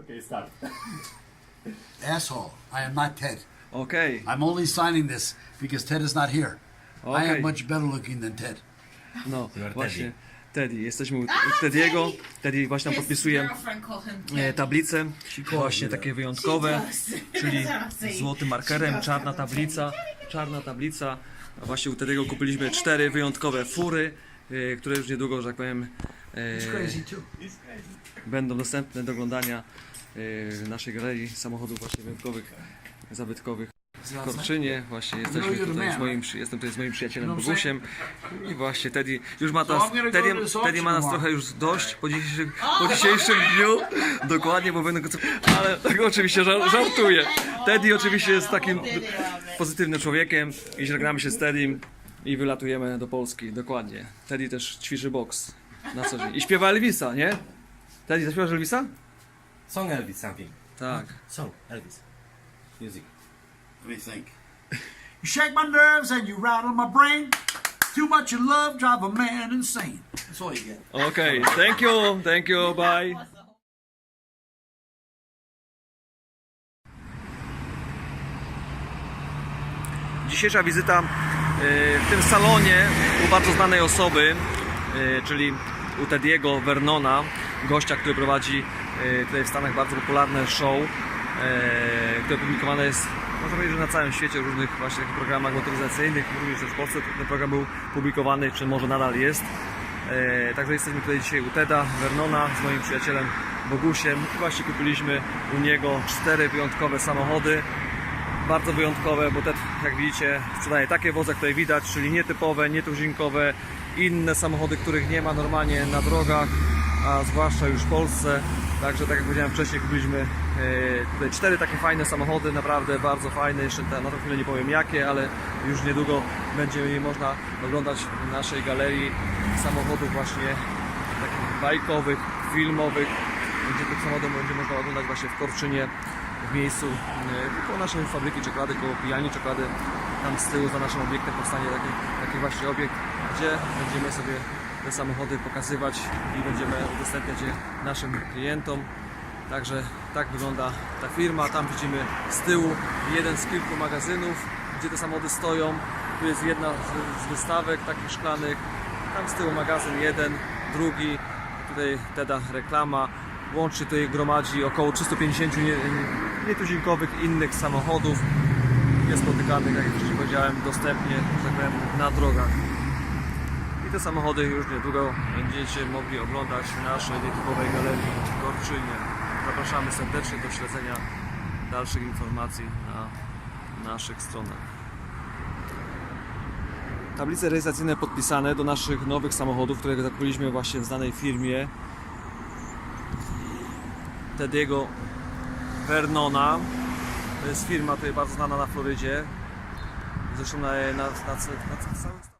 Okay, start. Asshole. I am not Ted. Okej, I'm only signing this because Ted is not here. I Okay. am much better looking than Ted. no You are właśnie. Teddy, jesteśmy u u Teddy'ego. Teddy właśnie nam podpisuje e, tablice, właśnie takie wyjątkowe, czyli złotym markerem, czarna tablica, czarna tablica. A właśnie u Teddy'ego kupiliśmy cztery wyjątkowe fury, e, które już niedługo, że tak powiem. Będą dostępne do oglądania e, w naszej galerii samochodów właśnie wyjątkowych, zabytkowych. W Korczynie. Właśnie jesteśmy tutaj z moim, jestem tutaj z moim przyjacielem Bogusiem. i właśnie Teddy już ma Teddy, to this Teddy ma nas trochę już dość po dzisiejszym, po dzisiejszym dniu, dokładnie, bo będę ale tak oczywiście żar, żartuję. Teddy oczywiście jest takim pozytywnym człowiekiem i żegnamy się z Teddym i wylatujemy do Polski, dokładnie. Teddy też ćwiczy boks na co dzień i śpiewa Elvisa, nie? Teddy, zaśpiewasz Elvisa? Song Elvis something. Tak. Song Elvis. Music. Let me think. You shake my nerves and you rattle my brain. Too much of love drive a man insane. That's all you get. Okej, thank you, thank you, bye. Dzisiejsza wizyta e, w tym salonie u bardzo znanej osoby, czyli u Tediego Vernona, gościa, który prowadzi e, tutaj w Stanach bardzo popularne show, e, które publikowane jest, można powiedzieć, że na całym świecie w różnych właśnie programach motoryzacyjnych, również w Polsce ten program był publikowany, czy może nadal jest. E, Także jesteśmy tutaj dzisiaj u Teda Vernona z moim przyjacielem Bogusiem. Właśnie kupiliśmy u niego cztery wyjątkowe samochody. Bardzo wyjątkowe, bo Ted, jak widzicie, sprzedaje takie wozy, tutaj widać, czyli nietypowe, nietuzinkowe, inne samochody, których nie ma normalnie na drogach, a zwłaszcza już w Polsce. Także tak jak powiedziałem wcześniej, kupiliśmy e, tutaj cztery takie fajne samochody, naprawdę bardzo fajne. Jeszcze te- na tą chwilę nie powiem jakie, ale już niedługo będzie je można oglądać w naszej galerii samochodów właśnie takich bajkowych, filmowych, gdzie tych samochodów będzie można oglądać właśnie w Korczynie, w miejscu e, koło naszej fabryki czekolady, koło pijani czekolady. Tam z tyłu za naszym obiektem powstanie taki, taki właśnie obiekt, gdzie będziemy sobie te samochody pokazywać i będziemy udostępniać je naszym klientom. Także tak wygląda ta firma. Tam widzimy z tyłu jeden z kilku magazynów, gdzie te samochody stoją. Tu jest jedna z, wystawek takich szklanych. Tam z tyłu magazyn jeden, drugi. Tutaj Teda reklama. Łącznie tutaj gromadzi około 350 nie- nietuzinkowych innych samochodów niespotykanych, jak już powiedziałem, dostępnie tak powiem, na drogach. I te samochody już niedługo będziecie mogli oglądać w naszej nietypowej galerii w. Zapraszamy serdecznie do śledzenia dalszych informacji na naszych stronach. Tablice rejestracyjne podpisane do naszych nowych samochodów, które zakupiliśmy właśnie w znanej firmie Tediego Vernona. To jest firma tutaj bardzo znana na Florydzie. Zresztą na, na, na, na, na całym